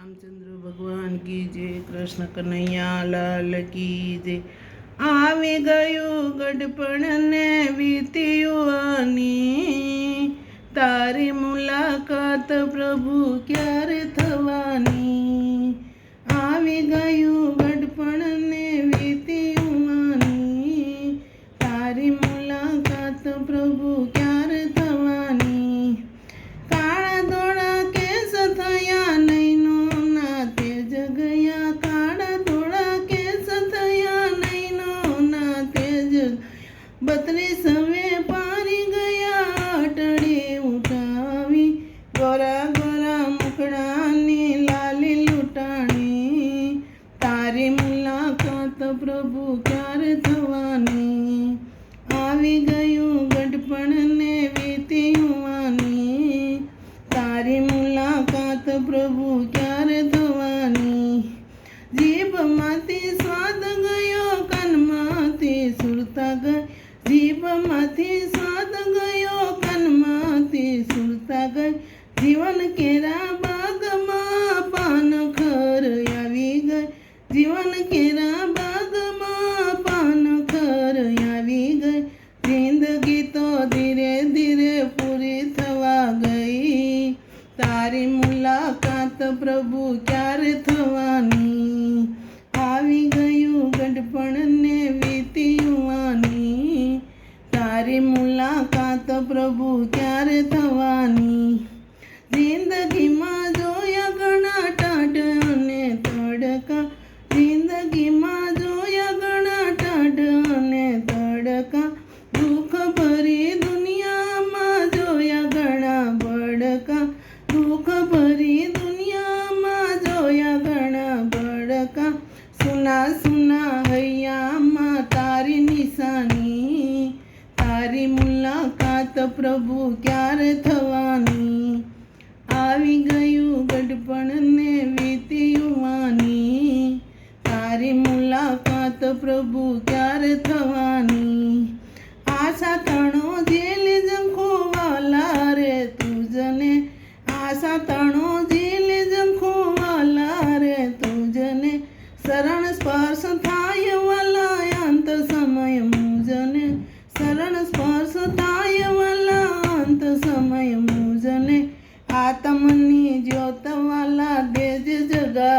રામચંદ્ર ભગવાન કી જય, કૃષ્ણ કનૈયા, લાલ કી જય. આવી ગયું ગઢપણ ને વીત્યુવાની તારી મુલાકાત પ્રભુ ક્યારે થવાની? આવી ગયું બત્રીસ હવે પારી ગયા અટડી ઉઠાવી. ગોરા ગોરા મુખડાની લાલી લૂંટાણી. તારી મુલાકાત પ્રભુ ક્યારે થવાની? આવી ગયું ગઢપણ જીભમાંથી સ્વાદ ગયો કનમાંથી સુરતા ગઈ જીવન કેરા બાગમાં પાન ખર આવી ગઈ જીવન કેરા બાગમાં પાન ખર આવી ગઈ જિંદગી તો ધીરે ધીરે પૂરી થવા ગઈ તારી મુલાકાત પ્રભુ ક્યારે થવાની તારી મુલાકાત પ્રભુ ક્યારે થવાની? જિંદગીમાં જોયા ઘણા ટાટ અને તડકા. જિંદગીમાં જોયા ઘણા ટાટ અને તડકા. દુઃખ ભરી દુનિયામાં જોયા ઘણા બડકા દુઃખ ભરી દુનિયામાં જોયા ઘણા બડકા સુના સુના હૈયામાં તારી નિશાની. તારી મુલાકાત પ્રભુ ક્યારે થવાની? આવી ગયું ગઢપણને વીતી યુવાની તારી મુલાકાત પ્રભુ ક્યારે થવાની? આશા તણો જેલ જંખો વાલા રે તુજને આશા તણો જેલ જંખો વાલા રે તુજને શરણ સ્પર્શ થાય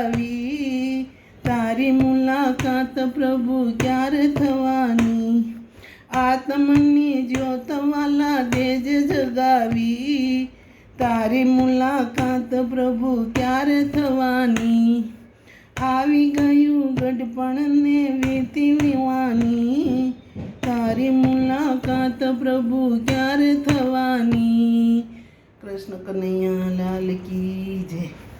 જગાવી તારી મુલાકાત પ્રભુ ક્યારે થવાની? આત્મની જ્યોતવાલા દેજ જગાવી. તારી મુલાકાત પ્રભુ ક્યારે થવાની? આવી ગયું ગઢપણને વીતી વિવાની તારી મુલાકાત પ્રભુ ક્યારે થવાની? કૃષ્ણ કનૈયા લાલ કી જય.